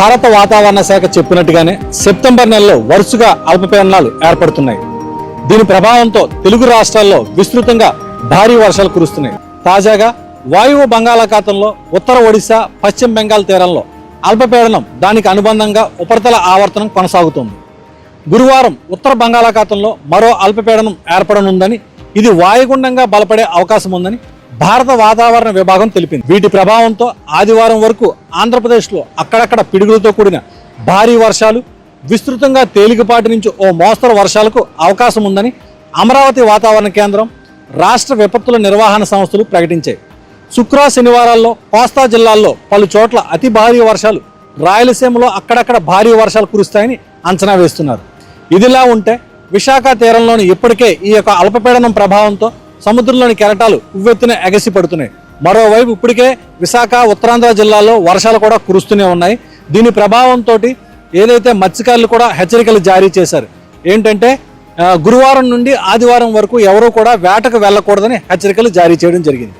భారత వాతావరణ శాఖ చెప్పినట్టుగానే సెప్టెంబర్ నెలలో వరుసగా అల్పపీడనాలు ఏర్పడుతున్నాయి. దీని ప్రభావంతో తెలుగు రాష్ట్రాల్లో విస్తృతంగా భారీ వర్షాలు కురుస్తున్నాయి. తాజాగా వాయువు బంగాళాఖాతంలో ఉత్తర ఒడిశా పశ్చిమ బెంగాల్ తీరంలో అల్పపీడనం దానికి అనుబంధంగా ఉపరితల ఆవర్తనం కొనసాగుతోంది. గురువారం ఉత్తర బంగాళాఖాతంలో మరో అల్పపీడనం ఏర్పడనుందని ఇది వాయుగుండంగా బలపడే అవకాశం ఉందని భారత వాతావరణ విభాగం తెలిపింది. వీటి ప్రభావంతో ఆదివారం వరకు ఆంధ్రప్రదేశ్లో అక్కడక్కడ పిడుగులతో కూడిన భారీ వర్షాలు విస్తృతంగా తేలికపాటి నుంచి ఓ మోస్తరు వర్షాలకు అవకాశం ఉందని అమరావతి వాతావరణ కేంద్రం రాష్ట్ర విపత్తుల నిర్వహణ సంస్థలు ప్రకటించాయి. శుక్ర శనివారాల్లో కోస్తా జిల్లాల్లో పలు చోట్ల అతి భారీ వర్షాలు రాయలసీమలో అక్కడక్కడ భారీ వర్షాలు కురుస్తాయని అంచనా వేస్తున్నారు. ఇదిలా ఉంటే విశాఖ తీరంలోని ఇప్పటికే ఈ యొక్క అల్పపీడనం ప్రభావంతో సముద్రంలోని కెరటాలు ఉవ్వెత్తున ఎగసి పడుతున్నాయి మరోవైపు ఇప్పటికే విశాఖ ఉత్తరాంధ్ర జిల్లాలో వర్షాలు కూడా కురుస్తూనే ఉన్నాయి. దీని ప్రభావంతో ఏదైతే మత్స్యకారులు కూడా హెచ్చరికలు జారీ చేశారు ఏంటంటే గురువారం నుండి ఆదివారం వరకు ఎవరూ కూడా వేటకు వెళ్ళకూడదని హెచ్చరికలు జారీ చేయడం జరిగింది.